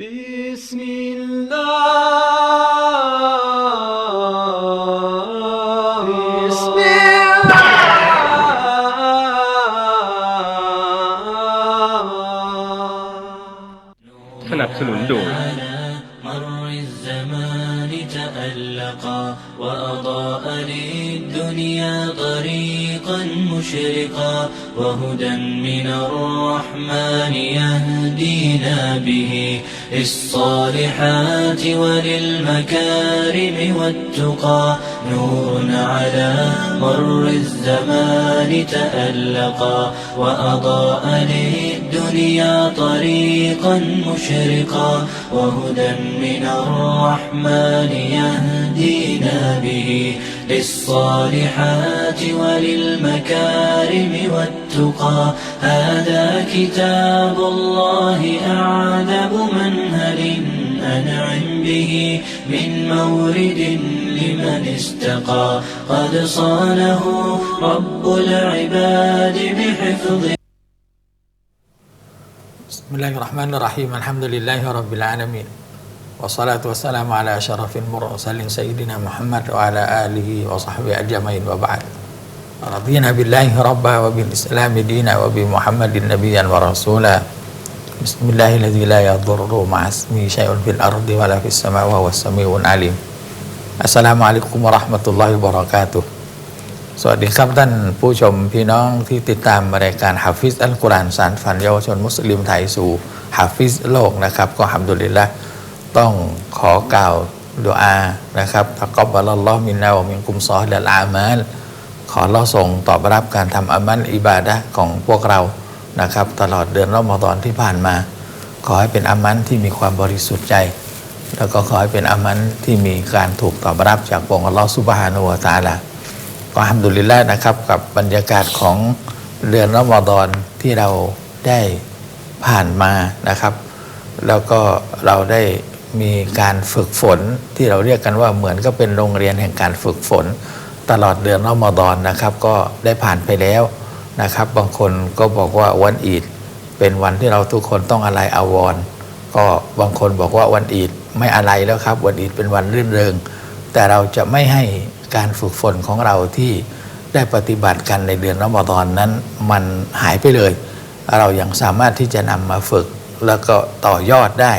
بسم الله بسم الله สนับสนุนโดย على مر الزمان تألقا وأضاء للدنيا طريقا مشرقا وهدى من الرحمن يهدينا به للصالحات وللمكارم والتقى. نور على مر الزمان تألقا وأضاء للدنيا طريقا مشرقا. وهدى من الرحمن يهدينا للصالحات وللمكارم والتقى. هذا كتاب الله أعذب منهل أنعم به من مورد لمن استقى. قد صانه رب العباد بحفظ بسم الله الرحمن الرحيم. الحمد لله رب العالمين. والصلاة والسلام على أشرف المرسلين سيدنا محمد وعلى آله وصحبه أجمعين وبعد رضينا بالله ربا وبالإسلام دينا وبمحمد نبيا ورسولا بسم الله الذي لا يضر مع اسمه شيء في الأرض ولا في السماء وهو السميع العليم السلام عليكم ورحمة الله وبركاته สวัสดีครับท่านผู้ชมพี่น้องที่ติดตามรายการฮาฟิซอัลกุรอานสารฝันเยาวชนมุสลิมไทยสู่ฮาฟิซโลกนะครับ ก็ฮัมดุลิลละ ต้องขอกล่าวดุอานะครับตะกอบบะลลอฮ์มินนาวมินกุมซอฮ์และอามัลขอเราส่งตอบรับการทำอามัลอิบาดะของพวกเรานะครับ ตลอดเดือนรอมฎอนที่ผ่านมา ขอให้เป็นอามันที่มีความบริสุทธิ์ใจ แล้วก็ขอให้เป็นอามันที่มีการถูกตอบรับจากองค์อัลลอฮ์ซุบฮานะฮูวะตาลาก็ฮัมดุลิลละนะครับกับบรรยากาศของเดือนรอมฎอนที่เราได้ผ่านมานะครับ แล้วก็เราได้ มีการฝึกฝนที่เราเรียกกันว่าเหมือนก็เป็นโรงเรียนแห่งการฝึกฝน ตลอดเดือนรอมฎอนนะครับ ก็ได้ผ่านไปแล้วนะครับ บางคนก็บอกว่าวันอีดเป็นวันที่เราทุกคนต้องอะไรอาวรก็บางคนบอกว่าวันอีดไม่อะไรแล้วครับ วันอีดเป็นวันรื่นเริง แต่เราจะไม่ให้การฝึกฝนของเราที่ได้ปฏิบัติกันในเดือนรอมฎอนนั้นมันหายไปเลย เรายังสามารถที่จะนำมาฝึกแล้วก็ต่อยอดได้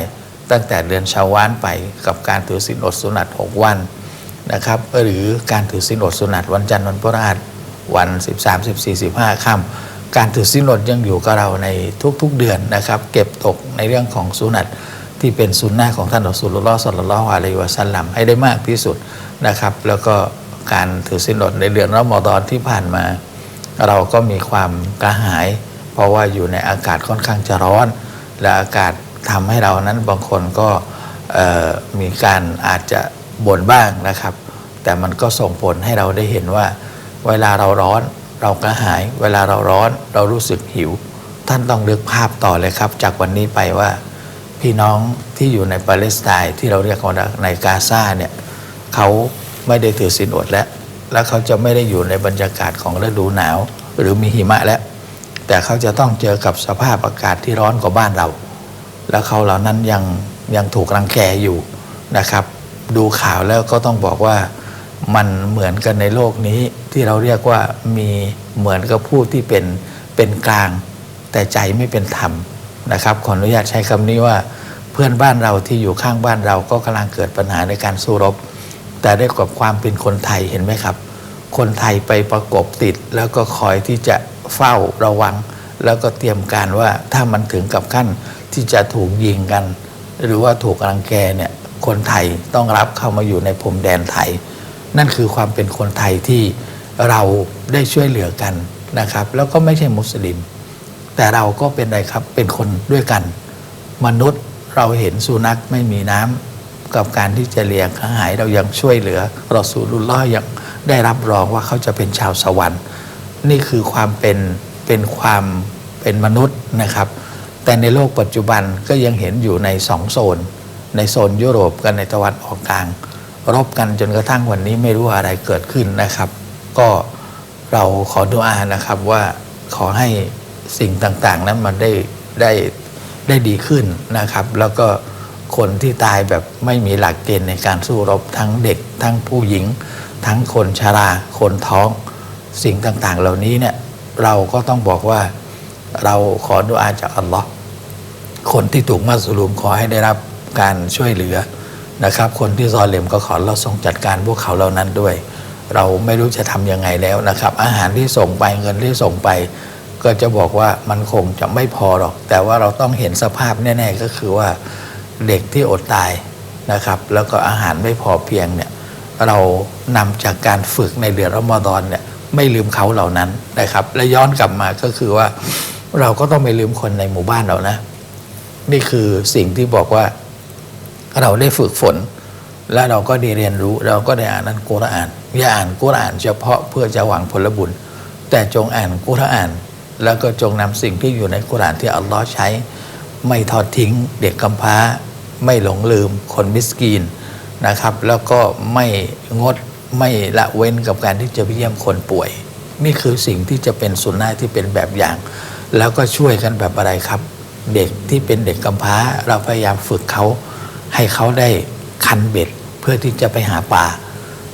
ตั้งแต่เดือนชาวานไปกับการถือศีลอดสุนัต6วันนะครับหรือการถือศีลอดสุนัตวันจันทร์วันพฤหัสวัน 13 14 15ค่ำการถือศีลอดยังอยู่กับเราในทุกๆเดือนนะครับ เก็บตกในเรื่องของสุนัตที่เป็นสุนนะของท่านอัสุลลอฮ์สัลลัลลอฮุอะลัยฮิวะสัลลัมให้ได้มากที่สุดนะครับ แล้วก็การถือศีลอดในเดือนรอมฎอนที่ผ่านมา เราก็มีความกระหาย เพราะว่าอยู่ในอากาศค่อนข้างจะร้อน และอากาศ ทำให้เรานั้นบางคนก็มีการอาจจะบ่นบ้างนะครับ แต่มันก็ส่งผลให้เราได้เห็นว่า เวลาเราร้อนเรากระหาย เวลาเราร้อนเรารู้สึกหิว ท่านต้องนึกภาพต่อเลยครับ จากวันนี้ไปว่า พี่น้องที่อยู่ในปาเลสไตน์ที่เราเรียกว่าในกาซาเนี่ยเขาไม่ได้ถือศีลอดแล้ว แล้วเขาจะไม่ได้อยู่ในบรรยากาศของฤดูหนาว หรือมีหิมะแล้ว แต่เขาจะต้องเจอกับสภาพอากาศที่ร้อนกว่าบ้านเรา แล้วเขาเหล่านั้นยังยังถูกรังแกอยู่นะครับ ดูข่าวแล้วก็ต้องบอกว่ามันเหมือนกันในโลกนี้ที่เราเรียกว่ามีเหมือนกับผู้ที่เป็นเป็นกลาง แต่ใจไม่เป็นธรรมนะครับขออนุญาตใช้คำนี้ว่าเพื่อนบ้านเราที่อยู่ข้างบ้านเราก็กำลังเกิดปัญหาในการสู้รบ แต่ได้กับความเป็นคนไทยเห็นไหมครับ คนไทยไปประกบติด แล้วก็คอยที่จะเฝ้าระวัง แล้วก็เตรียมการว่าถ้ามันถึงกับขั้น ที่จะถูกยิงกัน หรือว่าถูกรังแกเนี่ยคนไทยต้องรับเข้ามาอยู่ในพรมแดนไทย นั่นคือความเป็นคนไทยที่เราได้ช่วยเหลือกันนะครับ แล้วก็ไม่ใช่มุสลิม แต่เราก็เป็นอะไรครับเป็นคนด้วยกัน มนุษย์เราเห็นสุนัขไม่มีน้ำกับการที่จะเลี้ยงอาหารเรายังช่วยเหลือเรอสูลุลลอยังได้รับรองว่าเขาจะเป็นชาวสวรรค์ นี่คือความเป็นเป็นความเป็นมนุษย์นะครับ แต่ในโลกปัจจุบันก็ยังเห็นอยู่ในสองโซน ในโซนยุโรปกับในตะวันออกกลาง รบกันจนกระทั่งวันนี้ไม่รู้อะไรเกิดขึ้นนะครับ ก็เราขอดุอานะครับว่าขอให้สิ่งต่างๆ นั้นมันได้ได้ได้ดีขึ้นนะครับ แล้วก็คนที่ตายแบบไม่มีหลักเกณฑ์ในการสู้รบทั้งเด็ก ทั้งผู้หญิง ทั้งคนชรา คนท้อง สิ่งต่างๆ เหล่านี้เนี่ยเราก็ต้องบอกว่าเราขอดุอาจากอัลลอฮ์ คนที่ถูกมัสลูมขอให้ได้รับการช่วยเหลือนะครับ คนที่ซอเลมก็ขอเราทรงจัดการพวกเขาเหล่านั้นด้วย เราไม่รู้จะทำยังไงแล้วนะครับ อาหารที่ส่งไปเงินที่ส่งไป ก็จะบอกว่ามันคงจะไม่พอหรอก แต่ว่าเราต้องเห็นสภาพแน่ ๆ ก็คือว่าเด็กที่อดตายนะครับ แล้วก็อาหารไม่พอเพียงเนี่ยเรานำจากการฝึกในเดือนรอมฎอนเนี่ยไม่ลืมเขาเหล่านั้นนะครับ และย้อนกลับมาก็คือว่า เราก็ต้องไม่ลืมคนในหมู่บ้านเรานะ นี่คือสิ่งที่บอกว่าเราได้ฝึกฝน และเราก็ได้เรียนรู้ เราก็ได้อ่านอันกุรอาน อย่าอ่านกุรอานเฉพาะเพื่อจะหวังผลบุญ แต่จงอ่านกุรอาน แล้วก็จงนำสิ่งที่อยู่ในกุรอานที่อัลลอฮ์ใช้ ไม่ทอดทิ้ง เด็กกำพร้า ไม่หลงลืม คนมิสกีนนะครับ แล้วก็ไม่งดไม่ละเว้นกับการที่จะไปเยี่ยมคนป่วย นี่คือสิ่งที่จะเป็นสุนนะที่เป็นแบบอย่าง แล้วก็ช่วยกันแบบอะไรครับ เด็กที่เป็นเด็กกำพร้า เราพยายามฝึกเขาให้เขาได้คันเบ็ดเพื่อที่จะไปหาปลา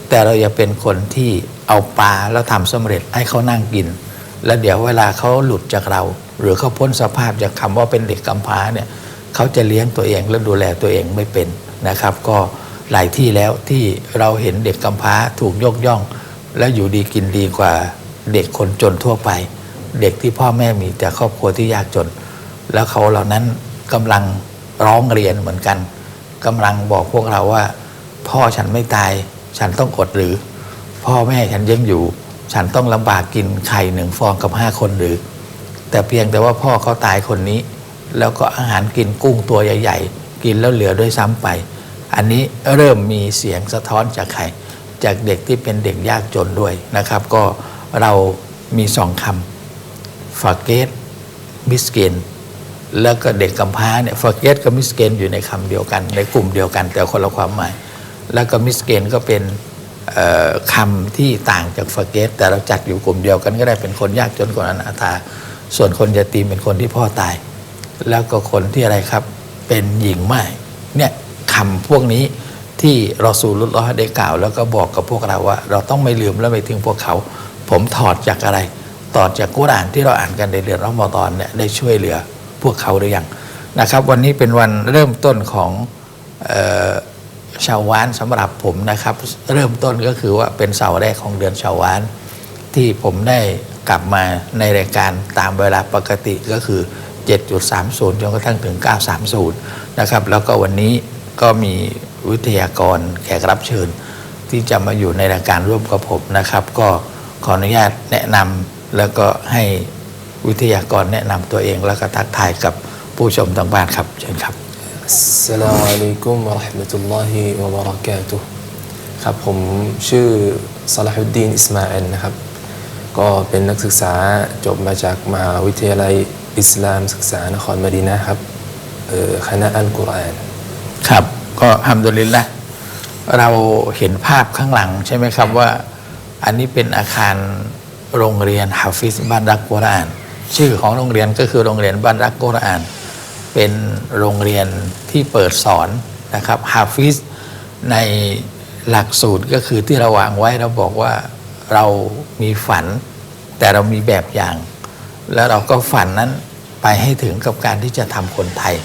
แต่เราอย่าเป็นคนที่เอาปลาแล้วทำสำเร็จให้เขานั่งกิน แล้วเดี๋ยวเวลาเขาหลุดจากเรา หรือเขาพ้นสภาพจากคำว่าเป็นเด็กกำพร้าเนี่ยเขาจะเลี้ยงตัวเองและดูแลตัวเองไม่เป็นนะครับ ก็หลายที่แล้วที่เราเห็นเด็กกำพร้าถูกยกย่อง และอยู่ดีกินดีกว่าเด็กคนจนทั่วไป เด็กที่พ่อแม่มีแต่ครอบครัวที่ยากจน แล้วเขาเหล่านั้นกำลังร้องเรียนเหมือนกันกำลังบอกพวกเราว่า พ่อฉันไม่ตาย ฉันต้องอดหรือ พ่อแม่ฉันยังอยู่ ฉันต้องลำบากกินไข่หนึ่งฟองกับห้าคนหรือ แต่เพียงแต่ว่าพ่อเขาตายคนนี้ แล้วก็อาหารกินกุ้งตัวใหญ่ ๆ กินแล้วเหลือด้วยซ้ำไป อันนี้เริ่มมีเสียงสะท้อนจากใครจากเด็กที่เป็นเด็กยากจนด้วยนะครับ ก็เรามีสองคำฟาเกตมิสเกน แล้วก็เด็กกำพร้าเนี่ยฟาเกตกับมิสเกนอยู่ในคำเดียวกัน ในกลุ่มเดียวกัน แต่คนละความหมาย แล้วก็มิสเกนก็เป็นคำที่ต่างจากฟาเกตแต่เราจัดอยู่กลุ่มเดียวกันก็ได้เป็นคนยากจนคนอนาถาส่วนคนยาตีมเป็นคนที่พ่อตาย แล้วก็คนที่อะไรครับเป็นหญิงไม้เนี่ยคำพวกนี้ที่รอซูลุลลอฮ์ได้กล่าว แล้วก็บอกกับพวกเราว่า เราต้องไม่ลืมและไม่ทิ้งพวกเขา ผมถอดจากอะไรถอดจากกุรานที่เราอ่านกันในเดือนรอมฎอนเนี่ยได้ช่วยเหลือ พวกเขาหรือยังนะครับ วันนี้เป็นวันเริ่มต้นของออชาววานสำหรับผมนะครับ เริ่มต้นก็คือว่าเป็นเสาร์แรกของเดือนชาววาน ที่ผมได้กลับมาในรายการตามเวลาปกติก็คือ 7.30 จนกระทั่งถึง 930 นะครับ แล้วก็วันนี้ก็มีวิทยากรแขกรับเชิญ ที่จะมาอยู่ในรายการร่วมกับผมนะครับ ก็ขออนุญาตแนะนำแล้วก็ให้ วิทยากรแนะนำตัวเองแล้วก็ทักทายกับผู้ชมทางบ้านครับเชิญครับ السلام عليكم ورحمة الله وبركاته ครับผมชื่อสลาฮุดดีนอิสมาอิลนะครับ ก็เป็นนักศึกษาจบมาจากมหาวิทยาลัยอิสลามศึกษานครมดีนะครับเอ่อคณะอัลกุรอาน ครับ ก็ฮัมดุลิลละเราเห็นภาพข้างหลังใช่ไหมครับว่า อันนี้เป็นอาคารโรงเรียนฮาฟิซบ้านรักกุรอาน ชื่อของโรงเรียนก็คือโรงเรียนบ้านรักกุรอาน เป็นโรงเรียนที่เปิดสอนนะครับฮาฟิซในหลักสูตรก็คือที่เราวางไว้เราบอกว่าเรามีฝัน แต่เรามีแบบอย่าง แล้วเราก็ฝันนั้นไปให้ถึงกับการที่จะทำคนไทย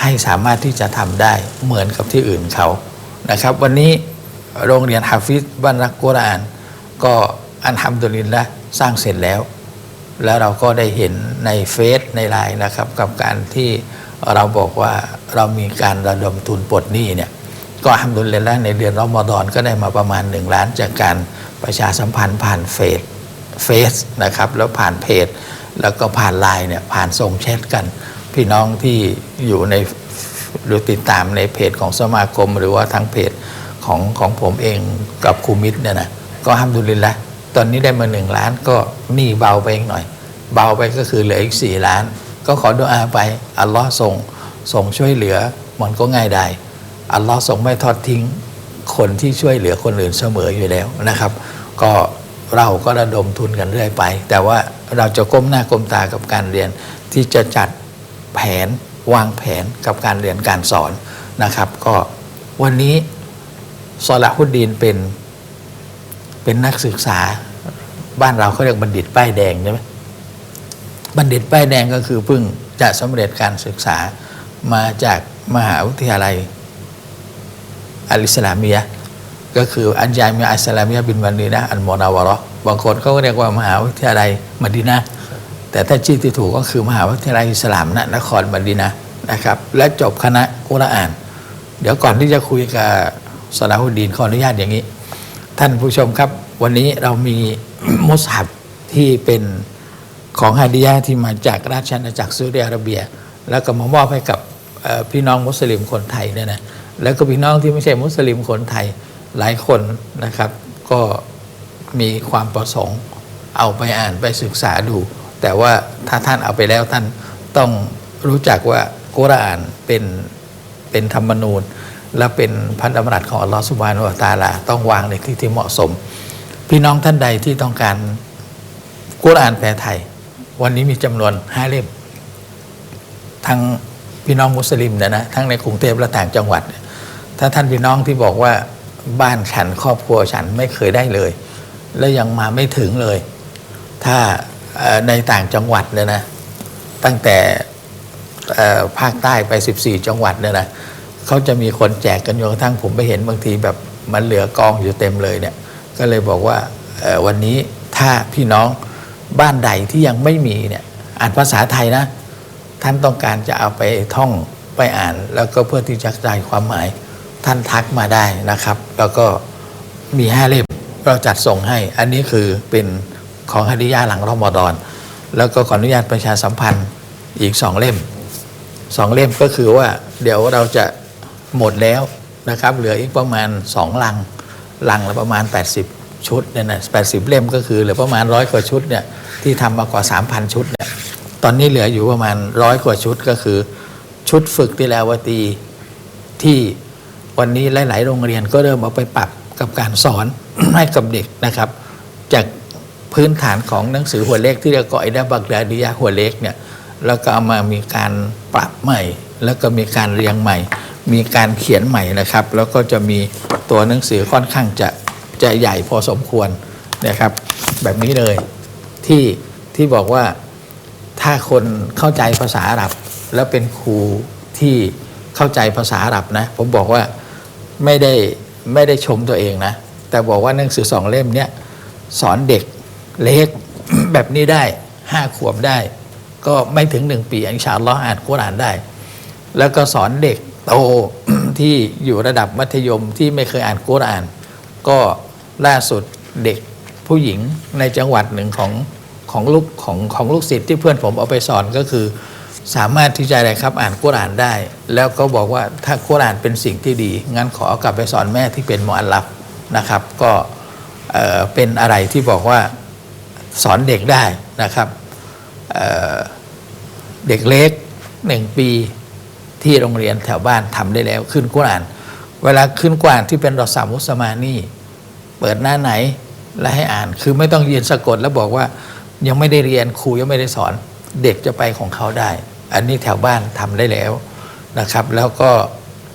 ให้สามารถที่จะทำได้เหมือนกับที่อื่นเขานะครับ วันนี้โรงเรียนฮาฟิซบ้านรักกุรอาน ก็อันทำดุลินละสร้างเสร็จแล้ว แล้วเราก็ได้เห็นในเฟซในไลน์นะครับ กับการที่เราบอกว่าเรามีการระดมทุนปลดหนี้เนี่ยก็ทำดุลเลแล้วในเดือนรอมฎอนก็ได้มาประมาณ 1 ล้านจากการประชาสัมพันธ์ผ่านเฟซเฟซนะครับแล้วผ่านเพจ แล้วก็ผ่านไลน์เนี่ยผ่านส่งแชทกัน พี่น้องที่อยู่ในหรือติดตามในเพจของสมาคม หรือว่าทางเพจของของผมเองกับครูมิตรเนี่ยนะก็ทำดุลินละ ตอนนี้ได้มาหนึ่งล้านก็หนี้เบาไปอีกหน่อย เบาไปก็คือเหลืออีกสี่ล้าน ก็ขอดุอาไปอัลลอฮ์ส่งส่งช่วยเหลือมันก็ง่ายได้อัลลอฮ์ทรงไม่ทอดทิ้งคนที่ช่วยเหลือคนอื่นเสมออยู่แล้วนะครับ ก็เราก็ระดมทุนกันเรื่อยไป แต่ว่าเราจะก้มหน้าก้มตากับการเรียน ที่จะจัดแผนวางแผนกับการเรียนการสอนนะครับ ก็วันนี้ซอลาฮุดดีนเป็น เป็นนักศึกษาบ้านเราเขาเรียกบัณฑิตป้ายแดงใช่ไหมบัณฑิตป้ายแดงก็คือเพิ่งจะสำเร็จการศึกษามาจากมหาวิทยาลัยอัลิสลามียะก็คืออันยามีอัลิสลามียะบินวันนีนะอันมอนาวราะห์บางคนเขาก็เรียกว่ามหาวิทยาลัยมดีนะแต่ถ้าชื่อที่ถูกก็คือมหาวิทยาลัยอิสลามนะนครมดีนะนะครับ และจบคณะกุรอาน เดี๋ยวก่อนที่จะคุยกับสลาฮุดดีนขออนุญาตอย่างนี้ ท่านผู้ชมครับ วันนี้เรามีมุสฮับที่เป็นของฮาดิยะที่มาจากราชอาณาจักรซาอุดิอาระเบีย แล้วก็มามอบให้กับพี่น้องมุสลิมคนไทยเนี่ยนะแล้วก็พี่น้องที่ไม่ใช่มุสลิมคนไทยหลายคนนะครับ ก็มีความประสงค์เอาไปอ่านไปศึกษาดู แต่ว่าถ้าท่านเอาไปแล้วท่านต้องรู้จักว่ากุรอานเป็นเป็นธรรมนูญ และเป็นพันธบัญญัตของอัลลอฮฺสุบานุวะตาลาต้องวางในที่ที่เหมาะสม พี่น้องท่านใดที่ต้องการกุรอานแปลไทย วันนี้มีจำนวนห้าเล่มทั้งพี่น้องมุสลิมเนะนะทั้งในกรุงเทพและต่างจังหวัด ถ้าท่านพี่น้องที่บอกว่าบ้านฉันครอบครัวฉันไม่เคยได้เลย และยังมาไม่ถึงเลย ถ้าในต่างจังหวัดเนี่ยนะตั้งแต่ภาคใต้ไป 14 จังหวัดเนี่ยนะ เขาจะมีคนแจกกันจนกระทั่งผมไปเห็นบางทีแบบมันเหลือกองอยู่เต็มเลยเนี่ย ก็เลยบอกว่าวันนี้ถ้าพี่น้องบ้านใดที่ยังไม่มีเนี่ยอ่านภาษาไทยนะ ท่านต้องการจะเอาไปท่องไปอ่าน แล้วก็เพื่อที่จะใจความหมาย ท่านทักมาได้นะครับ แล้วก็มีห้าเล่มเราจัดส่งให้ อันนี้คือเป็นของฮดิยาหลังรอมฎอน แล้วก็ขออนุญาตประชาสัมพันธ์อีกสองเล่มสองเล่มก็คือว่าเดี๋ยวเราจะ หมดแล้วนะครับ เหลืออีกประมาณสองลัง ลังละประมาณ 80 ชุดเนี่ยนะ80เล่มก็คือเหลือประมาณร้อยกว่าชุดเนี่ยที่ทำมากว่า 3,000 ชุดเนี่ยตอนนี้เหลืออยู่ประมาณร้อยกว่าชุดก็คือ ชุดฝึกติลาวตีที่วันนี้หลาย ๆ โรงเรียนก็เริ่มเอาไปปรับกับการสอนให้กับเด็กนะครับ จากพื้นฐานของหนังสือหัวเลขที่เรียกว่าไอดาบักดาดิยะหัวเลขเนี่ยแล้วก็เอามามีการปรับใหม่ แล้วก็มีการเรียงใหม่ มีการเขียนใหม่นะครับ แล้วก็จะมีตัวหนังสือค่อนข้างจะจะใหญ่พอสมควรนะครับ แบบนี้เลยที่ที่บอกว่าถ้าคนเข้าใจภาษาอาหรับ แล้วเป็นครูที่เข้าใจภาษาอาหรับนะ ผมบอกว่าไม่ได้ไม่ได้ชมตัวเองนะ แต่บอกว่าหนังสือสองเล่มเนี้ยสอนเด็กเล็กแบบนี้ได้ห้าขวบได้ ก็ไม่ถึงหนึ่งปีอินชาลลออ่านกุรอานได้ แล้วก็สอนเด็ก โตที่อยู่ระดับมัธยมที่ไม่เคยอ่านกุรอาน ก็ล่าสุดเด็กผู้หญิงในจังหวัดหนึ่งของของลูกของของลูกศิษย์ที่เพื่อนผมเอาไปสอนก็คือ สามารถที่จะอะไรครับอ่านกุรอานได้ แล้วก็บอกว่าถ้ากุรอานเป็นสิ่งที่ดี งั้นขอเอากลับไปสอนแม่ที่เป็นมออัลลัฟนะครับ ก็เออเป็นอะไรที่บอกว่าสอนเด็กได้นะครับเเด็กเล็กหนึ่งปี ที่โรงเรียนแถวบ้านทำได้แล้วขึ้นกุรอาน เวลาขึ้นกุรอานที่เป็นรอสามุสมานี่เปิดหน้าไหนแล้วให้อ่าน คือไม่ต้องยืนสะกดแล้วบอกว่ายังไม่ได้เรียนครูยังไม่ได้สอน เด็กจะไปของเขาได้ อันนี้แถวบ้านทำได้แล้วนะครับ แล้วก็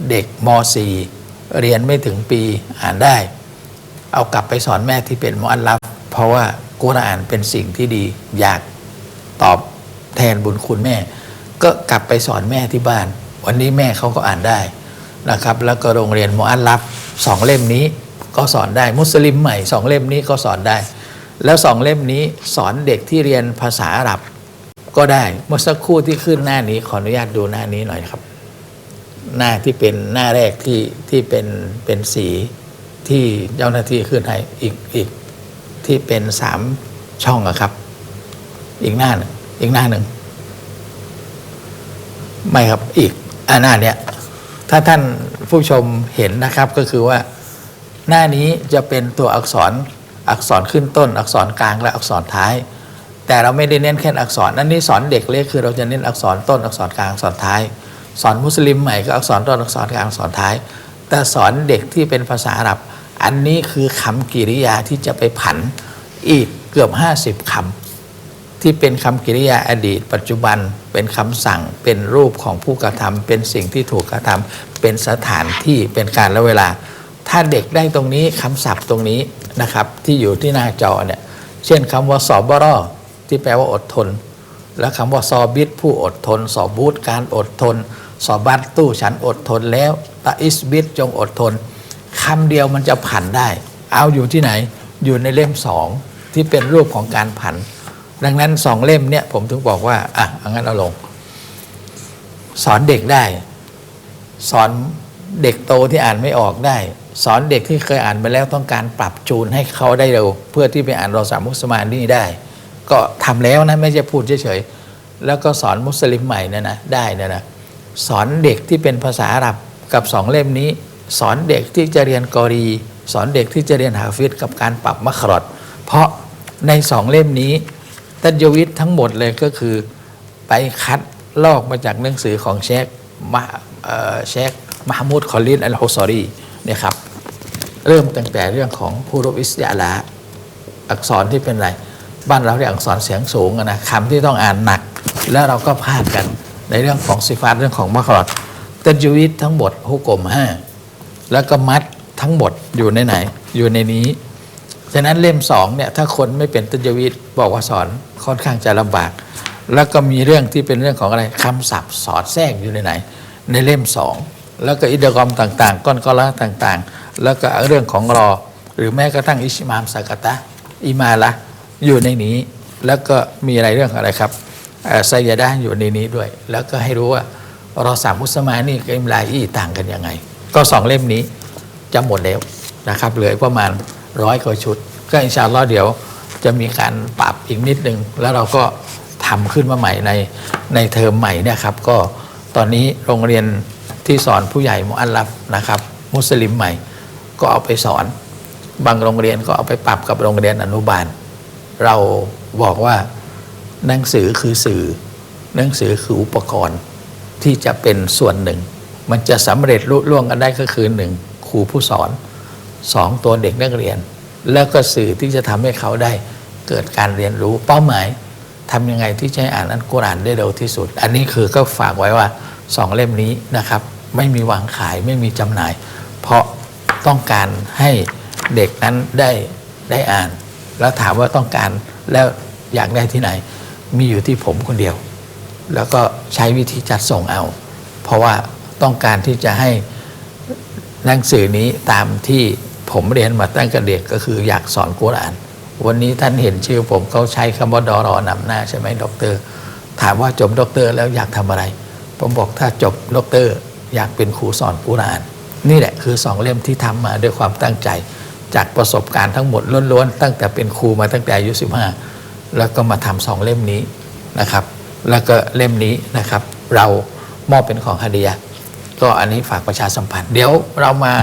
เด็กม .4 เรียนไม่ถึงปีอ่านได้ เอากลับไปสอนแม่ที่เป็นมอัลลัฟเพราะว่ากุรอานเป็นสิ่งที่ดี อยากตอบแทนบุญคุณแม่ ก็กลับไปสอนแม่ที่บ้าน วันนี้แม่เขาก็อ่านได้นะครับ แล้วก็โรงเรียนมอัลลัฟสองเล่มนี้ก็สอนได้มุสลิมใหม่สองเล่มนี้ก็สอนได้ แล้วสองเล่มนี้สอนเด็กที่เรียนภาษาอาหรับก็ได้เมื่อสักครู่ที่ขึ้นหน้านี้ขออนุญาตดูหน้านี้หน่อยครับ หน้าที่เป็นหน้าแรกที่ที่เป็นเป็นสีที่เจ้าหน้าที่ขึ้นให้อีกอีกที่เป็นสามช่องอะครับ อีกหน้าหนึ่งอีกหน้าหนึ่งไม่ครับอีก อ่าหน้าเนี้ยถ้าท่านผู้ชมเห็นนะครับก็คือว่าหน้านี้จะเป็นตัวอักษรอักษรขึ้นต้น อักษรกลางและอักษรท้าย แต่เราไม่ได้เน้นแค่อักษรอันนี้สอนเด็กเล็กคือเราจะเน้นอักษรต้นอักษรกลางอักษรท้าย สอนมุสลิมใหม่ก็อักษรต้นอักษรกลางอักษรท้าย แต่สอนเด็กที่เป็นภาษาอาหรับ อันนี้คือคำกริยาที่จะไปผันอีกเกือบ 50 ค ที่เป็นคำกริยาอดีต ปัจจุบันเป็นคำสั่งเป็นรูปของผู้กระทำเป็นสิ่งที่ถูกกระทำเป็นสถานที่เป็นการและเวลา ถ้าเด็กได้ตรงนี้คำศัพท์ตรงนี้นะครับ ที่อยู่ที่หน้าจอเนี่ยเช่นคำว่าสอบบรอที่แปลว่าอดทน และคำว่าซอบิดผู้อดทน สอบูตการอดทน สอบัตตู้ฉันอดทนแล้วตาอิสบิดจงอดทนคำเดียวมันจะผันได้ เอาอยู่ที่ไหนอยู่ในเล่มสองที่เป็นรูปของการผัน ดังนั้นสองเล่มเนี่ยผมถึงบอกว่าอะองั้นเอาลง สอนเด็กได้ สอนเด็กโตที่อ่านไม่ออกได้ สอนเด็กที่เคยอ่านไปแล้วต้องการปรับจูนให้เขาได้เร็ว เพื่อที่ไปอ่านรอสามมุสมานนี่ได้ ก็ทำแล้วนะไม่ใช่พูดเฉยๆแล้วก็สอนมุสลิมใหม่เนะนะได้เนะนะสอนเด็กที่เป็นภาษาอาหรับกับสองเล่มนี้ สอนเด็กที่จะเรียนกอรี สอนเด็กที่จะเรียนฮาฟิดกับการปรับมัครอดเพราะในสองเล่มนี้ ตัจวิทย์ทั้งหมดเลยก็คือไปคัดลอกมาจากหนังสือของเชคมะเชคมหามูดคอลินอัลฮุซอรีเนี่ยครับเริ่มตั้งแต่เรื่องของผู้รบอิสยาลาอักษรที่เป็นอะไร บ้านเราเรียกอักษรเสียงสูงนะคำที่ต้องอ่านหนัก แล้วเราก็พลาดกันในเรื่องของสิฟาตเรื่องของมัครอดตัจวิทย์ทั้งหมดฮุกกลมห้าแล้วก็มัดทั้งหมดอยู่ในไหน อยู่ในนี้ ฉะนั้นเล่มสองเนี่ยถ้าคนไม่เป็นตัญวิทย์บอกว่าสอนค่อนข้างจะลำบาก แล้วก็มีเรื่องที่เป็นเรื่องของอะไรคำศัพท์สอดแทรกอยู่ในไหน ในเล่มสองแล้วก็อิดกรมต่างๆ ก้อนกอละต่างๆ แล้วก็เรื่องของรอ หรือแม้กระทั่งอิชมามสากตะอิมาละอยู่ในนี้ แล้วก็มีอะไรเรื่องอะไรครับไซยาดะห์อยู่ในนี้ด้วย แล้วก็ให้รู้ว่ารอสามมุสมานี่กับอิมลาอีต่างกันยังไง ก็สองเล่มนี้จะหมดแล้วนะครับเหลือประมาณ ร้อยกว่าชุด ก็อินชาอัลลอฮ์เดี๋ยวจะมีการปรับอีกนิดนึง แล้วเราก็ทำขึ้นมาใหม่ในในเทอมใหม่เนี่ยครับ ก็ตอนนี้โรงเรียนที่สอนผู้ใหญ่มุอัลลัฟนะครับ มุสลิมใหม่ ก็เอาไปสอน บางโรงเรียนก็เอาไปปรับกับโรงเรียนอนุบาล เราบอกว่าหนังสือคือสื่อ หนังสือคืออุปกรณ์ที่จะเป็นส่วนหนึ่ง มันจะสำเร็จลุล่วงกันได้ก็คือหนึ่งครูผู้สอน สองตัวเด็กนักเรียน แล้วก็สื่อที่จะทำให้เขาได้เกิดการเรียนรู้เป้าหมายทำยังไงที่จะให้อ่านอันกุรอานได้เร็วที่สุด อันนี้คือก็ฝากไว้ว่าสองเล่มนี้นะครับ ไม่มีวางขายไม่มีจำหน่าย เพราะต้องการให้เด็กนั้นได้ได้อ่าน แล้วถามว่าต้องการแล้วอยากได้ที่ไหน มีอยู่ที่ผมคนเดียว แล้วก็ใช้วิธีจัดส่งเอา เพราะว่าต้องการที่จะให้หนังสือนี้ตามที่ ผมเรียนมาตั้งแต่เด็กก็คืออยากสอนกุรอาน วันนี้ท่านเห็นชื่อผมเขาใช้คำว่าดอรอนำหน้าใช่ไหมด็อกเตอร์ ถามว่าจบด็อกเตอร์แล้วอยากทำอะไร ผมบอกถ้าจบด็อกเตอร์อยากเป็นครูสอนกุรอาน นี่แหละคือสองเล่มที่ทำมาด้วยความตั้งใจ จากประสบการณ์ทั้งหมดล้วนๆตั้งแต่เป็นครูมาตั้งแต่อายุ15 แล้วก็มาทำสองเล่มนี้นะครับ แล้วก็เล่มนี้นะครับ เรามอบเป็นของฮะเดียก็อันนี้ฝากประชาสัมพันธ์ เดี๋ยวเรามา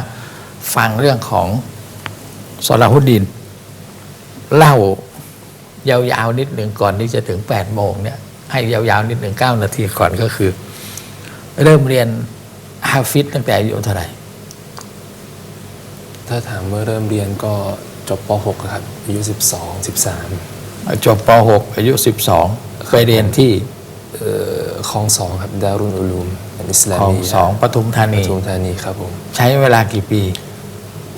ฟังเรื่องของสลาฮุดดิน เล่ายาวๆนิดหนึ่งก่อนที่จะถึง 8 โมงเนี่ยให้ยาวๆนิดหนึ่ง9นาทีก่อนก็คือ เริ่มเรียนฮาฟิดตั้งแต่อายุเท่าไหร่ ถ้าถามว่าเริ่มเรียนก็จบป .6 ครับอายุ 12 13 จบป .6 อายุ 12 เคยเรียนที่เอ่อคลองสองครับดารุนอุลูมอันอิสลาของมีสองปทุมธาปนีทุมธานีครับผม ใช้เวลากี่ปี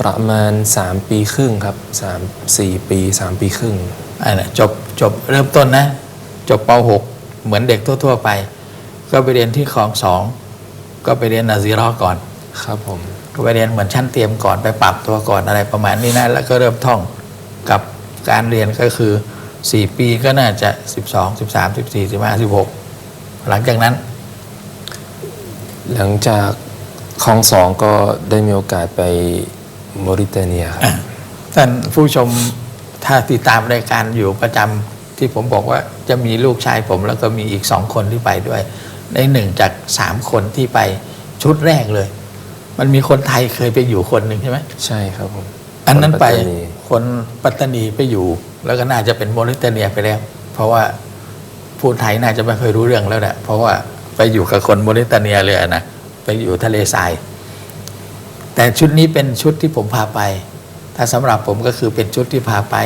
ประมาณ 3 ปีครึ่งครับ3 4ปี 3 ปีครึ่งอันน่ะจบจบเริ่มต้นนะ จบป .6 เหมือนเด็กทั่ว ๆ ไป ก็ไปเรียนที่คลองสองก็ไปเรียนนาซีรอก่อน ครับผมก็ไปเรียนเหมือนชั้นเตรียมก่อนไปปรับตัวก่อนอะไรประมาณนี้นะแล้วก็เริ่มท่องกับการเรียนก็คือ 4 ปีก็น่าจะ 12 13 14 15 16 หลังจากนั้น หลังจากคลองสองก็ได้มีโอกาสไป มอริเตเนียครับท่านผู้ชมถ้าติดตามรายการอยู่ประจำที่ผมบอกว่าจะมีลูกชายผมแล้วก็มีอีกสองคนที่ไปด้วย ในหนึ่งจากสามคนที่ไปชุดแรกเลย มันมีคนไทยเคยไปอยู่คนหนึ่งใช่ไหมใช่ครับผมอันนั้นไปคปัตตานีคนปัตตานีไปอยู่ แล้วก็น่าจะเป็นโมริเตเนียไปแล้ว เพราะว่าพูดไทยน่าจะไม่เคยรู้เรื่องแล้วแหละเพราะว่าไปอยู่กับคนโมริเตเนียเลยอะนะไปอยู่ทะเลทราย แต่ชุดนี้เป็นชุดที่ผมพาไป ถ้าสำหรับผมก็คือเป็นชุดที่พาไป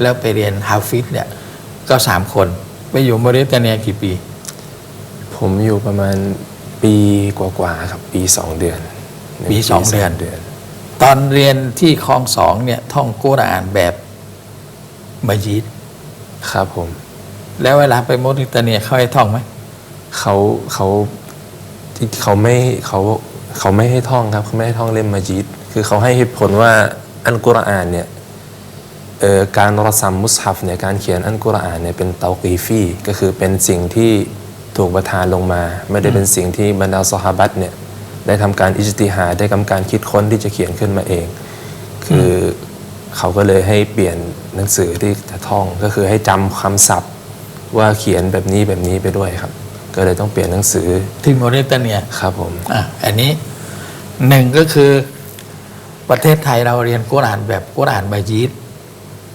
แล้วไปเรียนฮาฟิดเนี่ยก็สามคนไปอยู่มอริเตเนียกี่ปี ผมอยู่ประมาณปีกว่าๆครับปีสองเดือนหนึ่ปีสองเดือนเดือน ตอนเรียนที่คลองสองเนี่ยท่องกุรอานแบบมัยิดครับผม แล้วเวลาไปมอริเตเนียเขาให้ท่องไหมเขาเขาที่เขาไม่เขา เขาไม่ให้ท่องครับเขาไม่ให้ท่องเล่มมัจิดคือเขาให้เหตุผลว่าอันกุรอานเนี่ยการรสัมมุสฮัฟเนี่ยการเขียนอันกุรอานเนี่ยเป็นเตากีฟีก็คือเป็นสิ่งที่ถูกประทานลงมา ไม่ได้เป็นสิ่งที่บรรดาสหาบัตเนี่ยได้ทำการอิจติฮาได้ทำการคิดค้นที่จะเขียนขึ้นมาเอง คือเขาก็เลยให้เปลี่ยนหนังสือที่จะท่องก็คือให้จำคำศัพท์ว่าเขียนแบบนี้แบบนี้ไปด้วยครับ ก็เลยต้องเปลี่ยนหนังสือที่มอริเตเนียครับผมอะอันนี้หนึ่งก็คือประเทศไทยเราเรียนกุรอานแบบกุรอานบายีด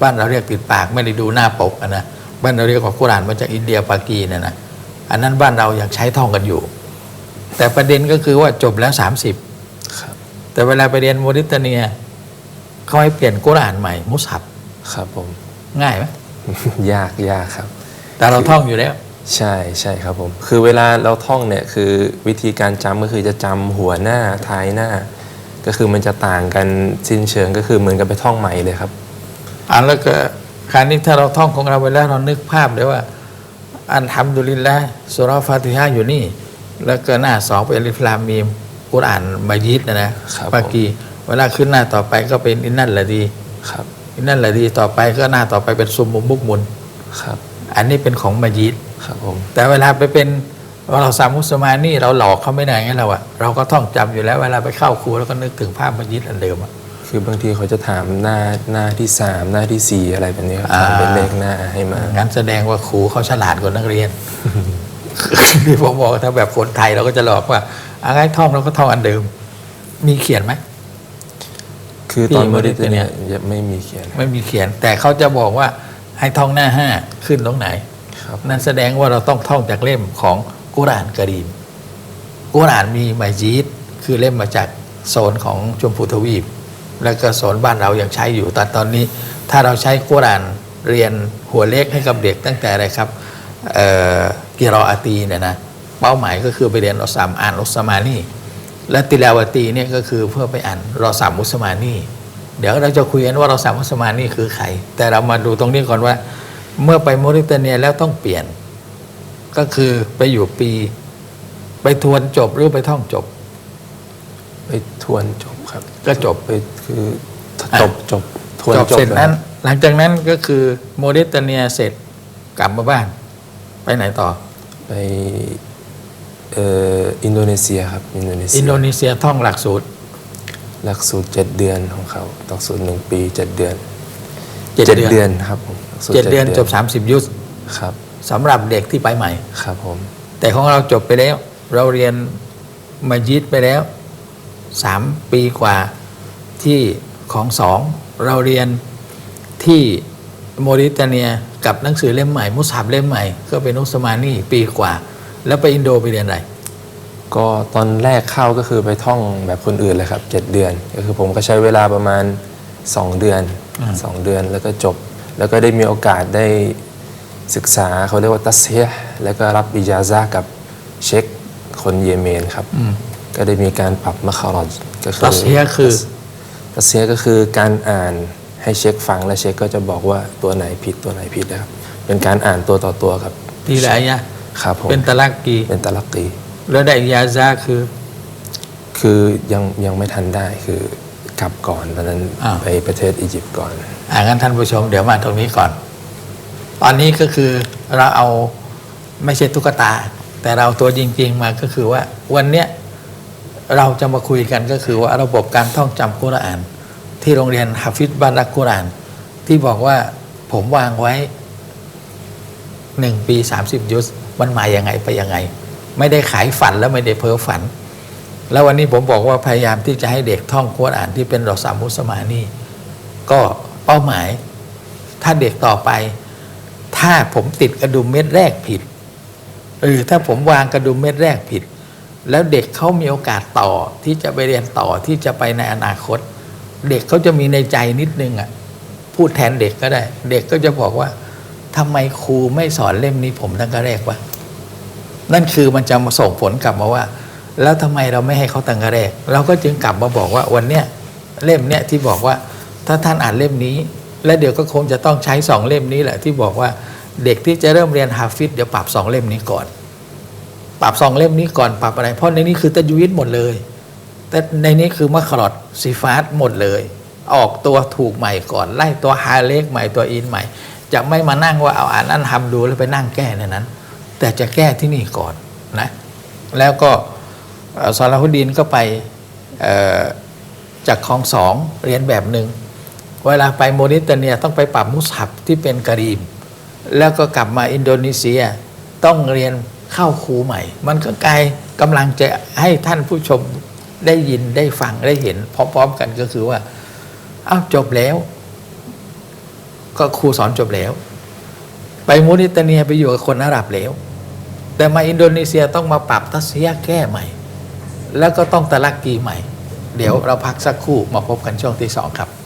บ้านเราเรียกติดปากไม่ได้ดูหน้าปกอะนะบ้านเราเรียกว่ากุรอานมาจากอินเดียปากีนะนะอันนั้นบ้านเรายังใช้ท่องกันอยู่ แต่ประเด็นก็คือว่าจบแล้ว30ครับแต่เวลาไปเรียนมอริเตเนียเขาให้เปลี่ยนกุรอานใหม่ มุสฮับครับผมง่ายไหมยากยากครับ แต่เราท่องอยู่แล้ว ใช่ใช่ครับผม คือเวลาเราท่องเนี่ยคือวิธีการจำก็คือจะจำหัวหน้าท้ายหน้า ก็คือมันจะต่างกันสิ้นเชิงก็คือเหมือนกับไปท่องใหม่เลยครับ อ่านแล้วก็คราวนี้ถ้าเราท่องของเราไปแล้วเรานึกภาพเลยว่าอันทำดุลิลละสุราะห์ฟาติฮะห์อยู่นี่ แล้วก็หน้าสองเป็นอัลิฟลามมีมกุรอานมายิดนะนะครับปากีเวลาขึ้นหน้าต่อไปก็เป็นอินนั่นละดีครับอินนั่นละดีต่อไปก็หน้าต่อไปเป็นซุมมุมมุกมุน ครับ อันนี้เป็นของมายิด ครับผมแต่เวลาไปเป็นเราสามมุสมานี่เราหลอกเขาไม่ได้ไงเราอะเราก็ท่องจำอยู่แล้วเวลาไปเข้าครูแล้วก็นึกถึงภาพมายิดอันเดิมอะคือบางทีเขาจะถามหน้าหน้าที่สามหน้าที่สี่อะไรแบบนี้ครับอ่าถามเป็นเลขหน้าให้มางั้นแสดงว่าครูเขาฉลาดกว่านักเรียนที่ผมบอกถ้าแบบคนไทยเราก็จะหลอกว่าอะไรท่องเราก็ท่องอันเดิม มีเขียนไหมคือตอนที่มอริเต Mauritania เนียยังไม่มีเขียน ไม่มีเขียน แต่เขาจะบอกว่าให้ท่องหน้าห้าขึ้นตรงไหนครับ นั่นแสดงว่าเราต้องท่องจากเล่มของกุรานกะรีมกุรานมีมัยจีดคือเล่มมาจากโซนของชมพูทวีป แล้วก็โซนบ้านเรายังใช้อยู่แต่ตอนนี้ ถ้าเราใช้กุรานเรียนหัวเลขให้กับเด็กตั้งแต่อะไรครับเอ่อกิรออาตีเนี่ยนะเป้าหมายก็คือไปเรียนรอสามอ่านรอสมานี่และติลาวตีเนี่ยก็คือเพื่อไปอ่านรอสามมุสมานี่เดี๋ยวเราจะคุยกันว่ารอสามมุสมานี่คือใครแต่เรามาดูตรงนี้ก่อนว่า เมื่อไปมอริเตเนียแล้วต้องเปลี่ยน ก็คือไปอยู่ปี ไปทวนจบหรือไปท่องจบ ไปทวนจบครับ ก็จบไปคือจบจบทวนจบจบเสร็จแล้วนั้น หลังจากนั้นก็คือโมริเตเนียเสร็จกลับมาบ้าน ไปไหนต่อ ไปเอ่ออินโดนีเซียครับอินโดนีเซียอินโดนีเซียท่องหลักสูตร หลักสูตรเจ็ดเดือนของเขาหลักสูตรหนึ่งปีเจ็ดเดือน เจ็ดเดือนครับผมหลักสูตรเจ็ดเดือนจบ 30 ยุสครับสำหรับเด็กที่ไปใหม่ ครับผม แต่ของเราจบไปแล้ว เราเรียนมายิดไปแล้วสามปีกว่าที่ของสองเราเรียนที่โมริเตเนียกับหนังสือเล่มใหม่ มุสฮับเล่มใหม่ ก็เป็นอุสมานีปีกว่า แล้วไปอินโดไปเรียนอะไร ก็ตอนแรกเข้าก็คือไปท่องแบบคนอื่นเลยครับเจ็ดเดือน ก็คือผมก็ใช้เวลาประมาณสองเดือน สองเดือนแล้วก็จบ แล้วก็ได้มีโอกาสได้ศึกษาเขาเรียกว่าตัสเซียห์แล้วก็รับอิจาซะห์กับเช็คคนเยเมนครับ ก็ได้มีการปรับมะคารอจก็คือตัสเซียห์คือตัสเซียห์ก็คือการอ่านให้เช็คฟังและเช็คก็จะบอกว่าตัวไหนผิดตัวไหนผิดนะครับ เป็นการอ่านตัวต่อตัวครับทีละอายะครับผมเป็นตะลักกีเป็นตะลักกีแล้วได้อิยาซาคือ คือยังยังไม่ทันได้คือ กลับก่อนตอนนั้นอ้าว ไปประเทศอียิปต์ก่อน อ่างั้นท่านผู้ชมเดี๋ยวมาตรงนี้ก่อน ตอนนี้ก็คือเราเอาไม่ใช่ตุ๊กตา แต่เราตัวจริง ๆ มาก็คือว่า วันเนี้ยเราจะมาคุยกันก็คือว่าระบบการท่องจำกุรอาน ที่โรงเรียนฮาฟิซบารักกุรอาน ที่บอกว่าผมวางไว้หนึ่งปีสามสิบยุสมันมาอย่างไงไปยังไง ไม่ได้ขายฝันแล้วไม่ได้เพ้อฝัน แล้ววันนี้ผมบอกว่าพยายามที่จะให้เด็กท่องกุรอ่านที่เป็นรอสามุสมานี่ ก็เป้าหมาย ถ้าเด็กต่อไป ถ้าผมติดกระดุมเม็ดแรกผิดเออถ้าผมวางกระดุมเม็ดแรกผิด แล้วเด็กเขามีโอกาสต่อที่จะไปเรียนต่อที่จะไปในอนาคต เด็กเขาจะมีในใจนิดนึงอะพูดแทนเด็กก็ได้ เด็กก็จะบอกว่าทำไมครูไม่สอนเล่มนี้ผมตั้งแต่แรกวะนั่นคือมันจะมาส่งผลกลับมาว่า แล้วทำไมเราไม่ให้เขาตั้งแต่แรกเราก็จึงกลับมาบอกว่าวันเนี้ยเล่มเนี้ยที่บอกว่าถ้าท่านอ่านเล่มนี้ และเดี๋ยวก็คงจะต้องใช้สองเล่มนี้แหละที่บอกว่าเด็กที่จะเริ่มเรียนฮาฟิดเดี๋ยวปรับสองเล่มนี้ก่อน ปรับสองเล่มนี้ก่อนปรับอะไร เพราะในนี้คือตัจวิตหมดเลย แต่ในนี้คือมัคลอดซีฟาตหมดเลย ออกตัวถูกใหม่ก่อน ไล่ตัวฮาเลกใหม่ตัวอินใหม่ จะไม่มานั่งว่าเอาอ่านนั่นทำดูแล้วไปนั่งแก้ในนั้น แต่จะแก้ที่นี่ก่อนนะ แล้วก็ ซาลาฮุดดีนก็ไปจากคลองสองเรียนแบบหนึ่งเวลาไปโมริเตเนียต้องไปปรับมุสฮับที่เป็นกะรีม แล้วก็กลับมาอินโดนีเซียต้องเรียนเข้าครูใหม่ มันก็ไกลกำลังจะให้ท่านผู้ชมได้ยินได้ฟังได้เห็นพร้อมๆกันก็คือว่าอ้าวจบแล้ว ก็ครูสอนจบแล้ว ไปโมริเตเนียไปอยู่กับคนอาหรับแล้ว แต่มาอินโดนีเซียต้องมาปรับทัศยแก้ใหม่ แล้วก็ต้องตะลักกีใหม่ เดี๋ยวเราพักสักครู่มาพบกันช่วงที่สองครับ